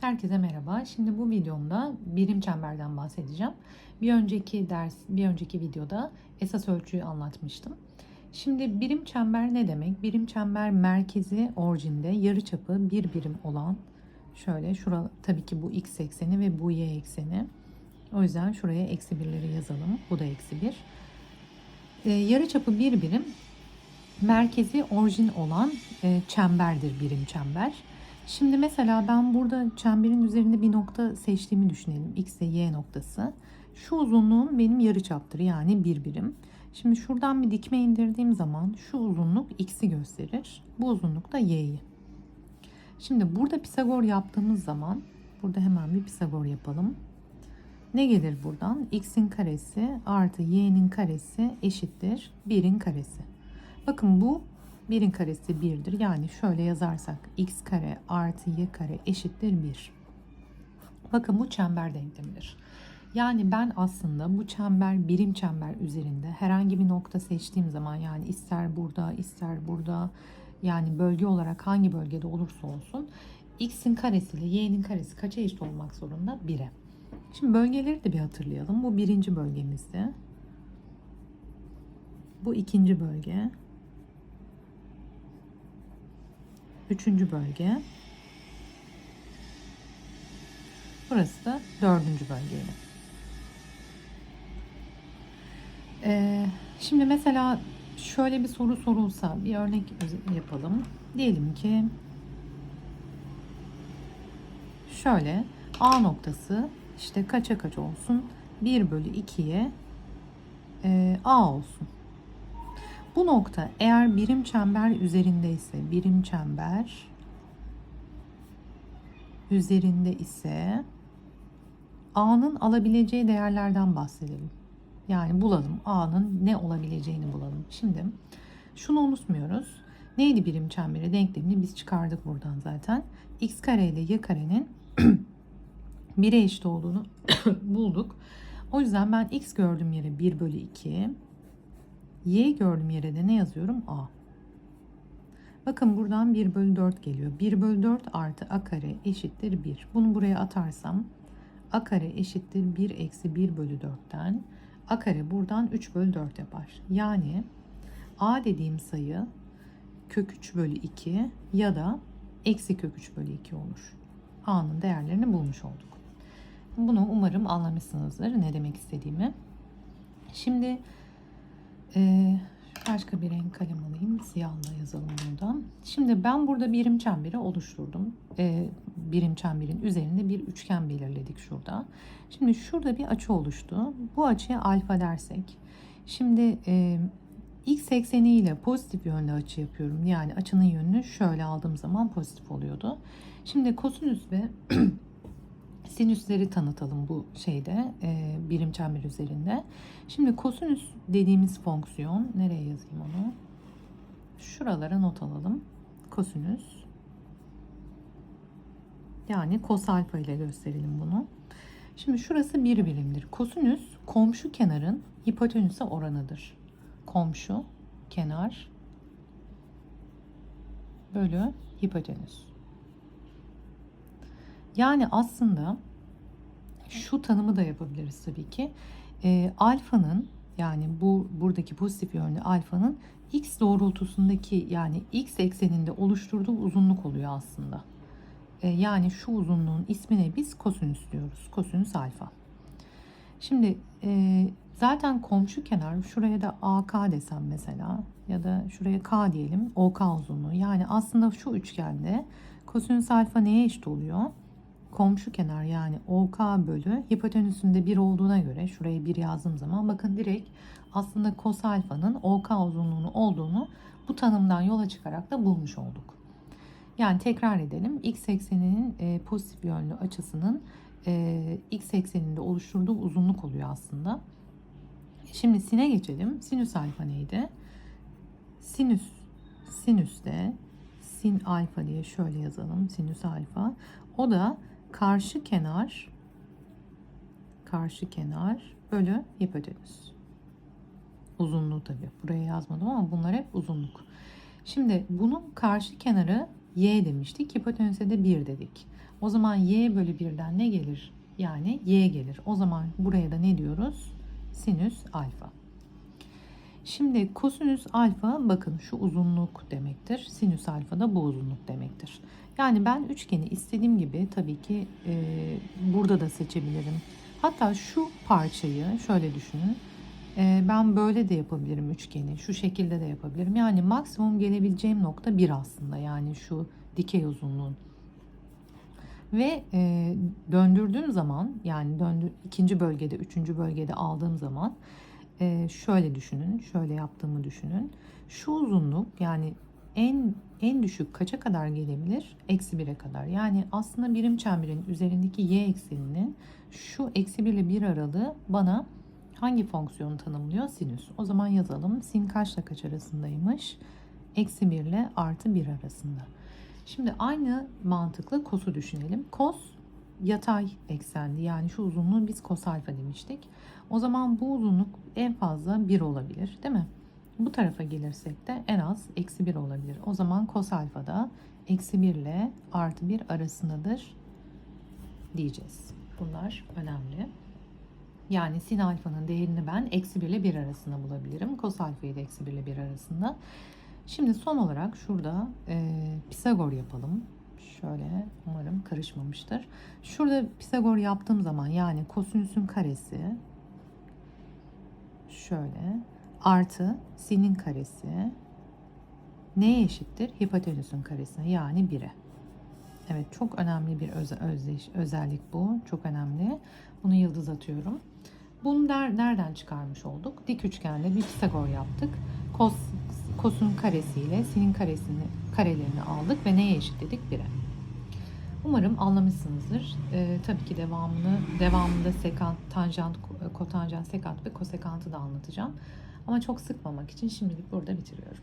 Herkese merhaba. Şimdi bu videomda birim çemberden bahsedeceğim. Bir önceki ders, bir önceki videoda esas ölçüyü anlatmıştım. Şimdi birim çember ne demek? Birim çember merkezi orijinde yarıçapı bir birim olan şöyle şura tabii ki bu x ekseni ve bu y ekseni. O yüzden şuraya eksi birleri yazalım. Bu da eksi bir. Ee, yarıçapı bir birim merkezi orijin olan e, çemberdir birim çember. Şimdi mesela ben burada çemberin üzerinde bir nokta seçtiğimi düşünelim. X ve Y noktası. Şu uzunluğum benim yarıçaptır yani bir birim. Şimdi şuradan bir dikme indirdiğim zaman şu uzunluk x'i gösterir. Bu uzunluk da y'yi. Şimdi burada Pisagor yaptığımız zaman burada hemen bir Pisagor yapalım. Ne gelir buradan? x'in karesi artı y'nin karesi eşittir 1'in karesi. Bakın bu 1'in karesi 1'dir. Yani şöyle yazarsak x kare artı y kare eşittir 1. Bakın bu çember denklemidir. Yani ben aslında bu çember birim çember üzerinde herhangi bir nokta seçtiğim zaman yani ister burada ister burada yani bölge olarak hangi bölgede olursa olsun x'in karesi ile y'nin karesi kaça eşit olmak zorunda? 1'e. Şimdi bölgeleri de bir hatırlayalım. Bu birinci bölgemizdi. Bu ikinci bölge. Üçüncü bölge. Burası da dördüncü bölgeydi. Ee, şimdi mesela şöyle bir soru sorulsa bir örnek yapalım. Diyelim ki şöyle A noktası işte kaça kaç olsun? 1 bölü 2'ye e, A olsun. Bu nokta eğer birim çember üzerindeyse birim çember üzerinde ise A'nın alabileceği değerlerden bahsedelim. Yani bulalım A'nın ne olabileceğini bulalım. Şimdi şunu unutmuyoruz. Neydi birim çemberi denklemini biz çıkardık buradan zaten. X kare ile Y karenin 1'e eşit olduğunu bulduk. O yüzden ben X gördüğüm yere 1 bölü 2 Y gördüğüm yere de ne yazıyorum? A. Bakın buradan 1 bölü 4 geliyor. 1 bölü 4 artı A kare eşittir 1. Bunu buraya atarsam A kare eşittir 1 eksi 1 bölü 4'ten A kare buradan 3 bölü 4 yapar. Yani A dediğim sayı kök 3 bölü 2 ya da eksi kök 3 bölü 2 olur. A'nın değerlerini bulmuş olduk. Bunu umarım anlamışsınızdır ne demek istediğimi. Şimdi ee, başka bir renk kalem alayım. Siyahla yazalım buradan. Şimdi ben burada birim çemberi oluşturdum. Ee, birim çemberin üzerinde bir üçgen belirledik şurada. Şimdi şurada bir açı oluştu. Bu açıya alfa dersek. Şimdi e, x ekseni ile pozitif yönlü açı yapıyorum. Yani açının yönünü şöyle aldığım zaman pozitif oluyordu. Şimdi kosinüs ve sinüsleri tanıtalım bu şeyde e, birim çember üzerinde. Şimdi kosinüs dediğimiz fonksiyon nereye yazayım onu? Şuralara not alalım. Kosinüs yani kos alfa ile gösterelim bunu. Şimdi şurası bir birimdir. Kosinüs komşu kenarın hipotenüse oranıdır. Komşu kenar bölü hipotenüs. Yani aslında şu tanımı da yapabiliriz tabii ki. E, alfanın yani bu buradaki pozitif yönlü alfanın x doğrultusundaki yani x ekseninde oluşturduğu uzunluk oluyor aslında. E, yani şu uzunluğun ismine biz kosinüs diyoruz. Kosinüs alfa. Şimdi e, zaten komşu kenar şuraya da AK desem mesela ya da şuraya K diyelim OK uzunluğu. Yani aslında şu üçgende kosinüs alfa neye eşit oluyor? Komşu kenar yani OK bölü hipotenüsünde 1 olduğuna göre şuraya 1 yazdığım zaman bakın direkt aslında kos alfanın OK uzunluğunu olduğunu bu tanımdan yola çıkarak da bulmuş olduk. Yani tekrar edelim. X ekseninin e, pozitif yönlü açısının e, X ekseninde oluşturduğu uzunluk oluyor aslında. Şimdi sine geçelim. Sinüs alfa neydi? Sinüs sinüste sin alfa diye şöyle yazalım. Sinüs alfa. O da karşı kenar karşı kenar bölü hipotenüs. Uzunluğu tabii. Buraya yazmadım ama bunlar hep uzunluk. Şimdi bunun karşı kenarı y demiştik. Hipotenüse de 1 dedik. O zaman y bölü 1'den ne gelir? Yani y gelir. O zaman buraya da ne diyoruz? Sinüs alfa. Şimdi kosinüs alfa bakın şu uzunluk demektir. Sinüs alfa da bu uzunluk demektir. Yani ben üçgeni istediğim gibi tabii ki e, burada da seçebilirim. Hatta şu parçayı şöyle düşünün. E, ben böyle de yapabilirim üçgeni. Şu şekilde de yapabilirim. Yani maksimum gelebileceğim nokta bir aslında. Yani şu dikey uzunluğun. Ve e, döndürdüğüm zaman yani döndür, ikinci bölgede, üçüncü bölgede aldığım zaman e, şöyle düşünün, şöyle yaptığımı düşünün. Şu uzunluk yani en en düşük kaça kadar gelebilir? Eksi 1'e kadar. Yani aslında birim çemberin üzerindeki y ekseninin şu eksi 1 ile 1 aralığı bana hangi fonksiyonu tanımlıyor? Sinüs. O zaman yazalım. Sin kaçla kaç arasındaymış? Eksi 1 ile artı 1 arasında. Şimdi aynı mantıkla kosu düşünelim. Kos yatay eksendi. Yani şu uzunluğu biz kos alfa demiştik. O zaman bu uzunluk en fazla 1 olabilir değil mi? Bu tarafa gelirsek de en az eksi 1 olabilir. O zaman kos alfa da eksi 1 ile artı 1 arasındadır diyeceğiz. Bunlar önemli. Yani sin alfanın değerini ben eksi 1 ile 1 arasında bulabilirim. Kos alfayı da eksi 1 ile 1 arasında. Şimdi son olarak şurada e, Pisagor yapalım. Şöyle umarım karışmamıştır. Şurada Pisagor yaptığım zaman yani kosinüsün karesi şöyle artı sinin karesi neye eşittir? Hipotenüsün karesine yani 1'e. Evet çok önemli bir öz, özdeş, özellik bu. Çok önemli. Bunu yıldız atıyorum. Bunu der, nereden çıkarmış olduk? Dik üçgende bir Pisagor yaptık. Kos, kosun karesiyle sinin karesini karelerini aldık ve neye eşitledik? 1'e. Umarım anlamışsınızdır. Ee, tabii ki devamını devamında sekant, tanjant, kotanjant, sekant ve kosekantı da anlatacağım. Ama çok sıkmamak için şimdilik burada bitiriyorum.